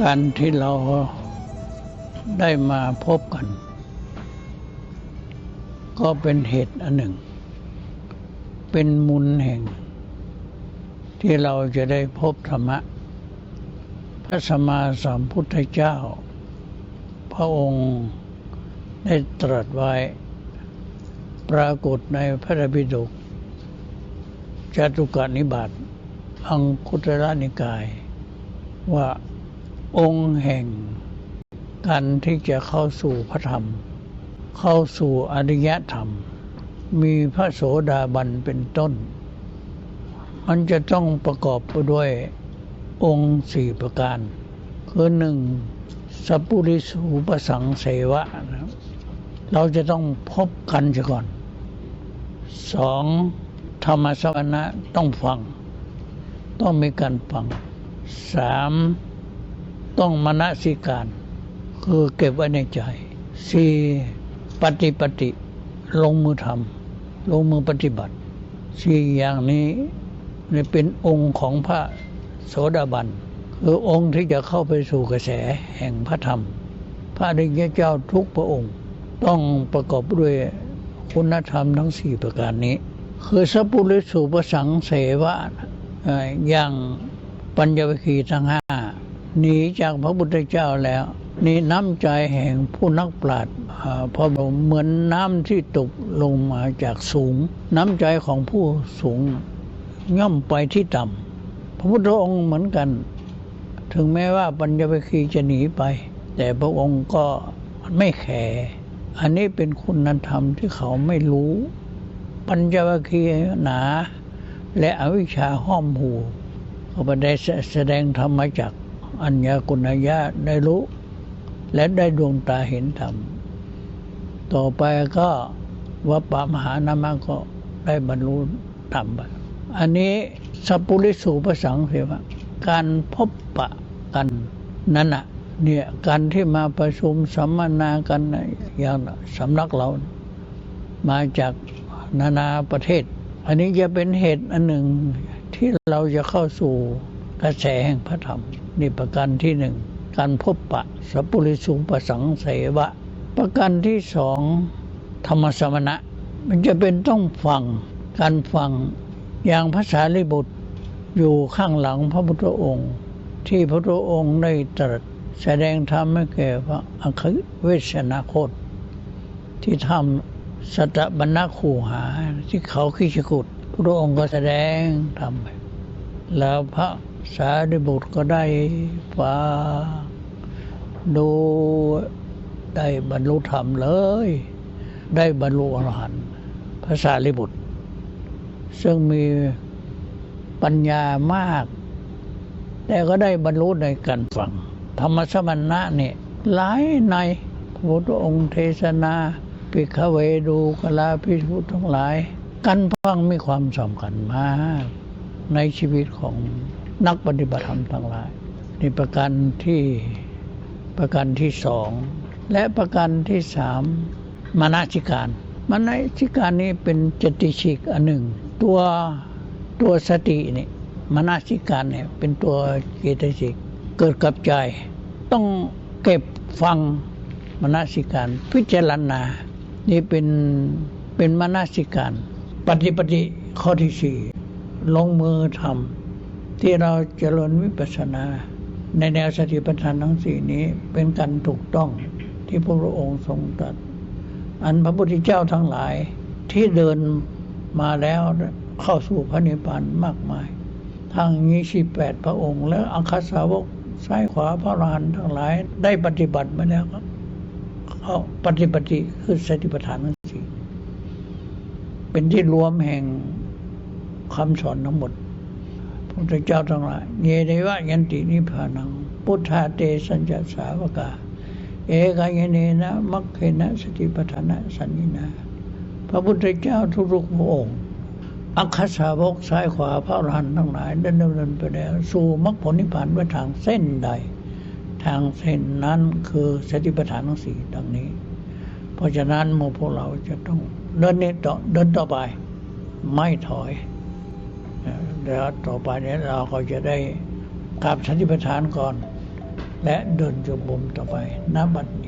การที่เราได้มาพบกัน ก็เป็นเหตุอันหนึ่ง เป็นมุลแห่ง ที่เราจะได้พบธรรมะ พระสัมมาสัมพุทธเจ้า พระองค์ได้ตรัสไว้ ปรากฏในพระธรรมปิฎกจตุกานิบาตอังคุตระนิกายว่า องค์แห่งการที่จะเข้าสู่พระธรรม เข้าสู่อริยธรรม มีพระโสดาบันเป็นต้น มันจะต้องประกอบไปด้วยองค์สี่ประการ คือหนึ่งสัพพุริสูปสังเสวะนะเราจะต้องพบกันเสียก่อนสองธรรมสวนะต้องฟัง ต้องมีการฟังสาม ต้องมนสิการ คือเก็บไว้ในใจสี่ปฏิปฏิลงมือทำลงมือปฏิบัติสี่อย่างนี้นี่เป็นองค์ของพระโสดาบันคือองค์ที่จะเข้าไปสู่กระแสแห่งพระธรรม พระอริยเจ้าทุกพระองค์ ต้องประกอบด้วยคุณธรรมทั้งสี่ประการนี้ คือสัพพุริสุปสังเสวะอย่างปัญญวิคีทั้งห้า หนีจากพระพุทธเจ้าแล้วนี่น้ำใจแห่งผู้นักปราชญ์พอเหมือนน้ำที่ตกลงมาจากสูง น้ำใจของผู้สูงย่อมไปที่ต่ำพระพุทธองค์เหมือนกัน ถึงแม้ว่าปัญญวิคีจะหนีไป แต่พระองค์ก็ไม่แคร์อันนี้เป็นคุณธรรมที่เขาไม่รู้ ปัญญวิคีหนา และอวิชชาห้อมหูเขาไปได้แสดงธรรมจัก อัญญากุณญาได้รู้ และได้ดวงตาเห็นธรรม ต่อไปก็วัปปะมหานามก็ได้บรรลุธรรมไปอันนี้สัพพุริสูปสังเสวะการพบปะกันนั้นอะเนี่ยการที่มาประชุมสัมมนากันอย่างสำนักเรา มาจากนานาประเทศ อันนี้จะเป็นเหตุอันหนึ่งที่เราจะเข้าสู่กระแสแห่งพระธรรม นี่ประการที่หนึ่งการพบปะสัพพุริสุปสังเสวะ ประการที่สองธรรมสมณะ มันจะเป็นต้องฟังการฟังอย่างภาษาลิบุตรอยู่ข้างหลังพระพุทธองค์ ที่พระพุทธองค์ได้ตรัสแสดงธรรมให้แก่พระอัคเวชนาคต ที่ทำสัตบัญญคูหาที่เขาขิชกุฏพระองค์ก็แสดงทำแล้วพระ สารีบุตรก็ได้ฟังดูได้บรรลุธรรมเลย ได้บรรลุอรหันต์พระสารีบุตร ซึ่งมีปัญญามาก แต่ก็ได้บรรลุในการฟัง ธรรมสมณะเนี่ยหลายในพระพุทธองค์เทศนาปิขเวดูกลาพิทุทั้งหลาย การฟังมีความสำคัญมาก ในชีวิตของ นักปฏิบัติธรรมทั้งหลายนี่ประการที่ประการที่สองและประการที่สามมานาชิการมานาชิการนี้เป็นจติชิกอันหนึ่ง ตัวตัวสตินี่มานาชิการเนี่ยเป็นตัวเจตสิกเกิดกับใจ ต้องเก็บฟังมนาสิการพิจารณา นี่เป็นเป็นมนาสิการ ปฏิปฏิข้อที่สี่ลงมือทำ ที่เราเจริญวิปัสสนา ในแนวสติปัฏฐานทั้งสี่นี้เป็นการถูกต้องที่พระพุทธองค์ทรงตรัส อันพระพุทธเจ้าทั้งหลายที่เดินมาแล้วเข้าสู่พระนิพพานมากมาย ทั้งยี่สิบแปดพระองค์ และอัคสาวกซ้ายขวาพระรานทั้งหลายได้ปฏิบัติมาแล้วครับเขาปฏิปฏิคือสติปัฏฐานทั้งสี่เป็นที่รวมแห่งคำสอนทั้งหมด พุทธเจ้าทั้งหลายเยเดวะยันตินิพพานัง พุทธาเตสัญจสาวกา เอกายเนนะมัคเคนะสติปัฏฐานะสันนินา พระพุทธเจ้าทุกๆพระองค์ อัคคสาวกซ้ายขวาพระอรหันต์ทั้งหลายเดินดำเนินไปแล้วสู่มรรคผลนิพพานไว้ทางเส้นใด ทางเส้นนั้นคือสติปัฏฐานทั้งสี่ดังนี้ เพราะฉะนั้นโมพวกเราจะต้องเดินนี้ต่อเดินต่อไป ไม่ถอย แล้วต่อไปนี้เราก็จะได้กราบสันติประธานก่อน และเดินจงกรมต่อไปณบัดนี้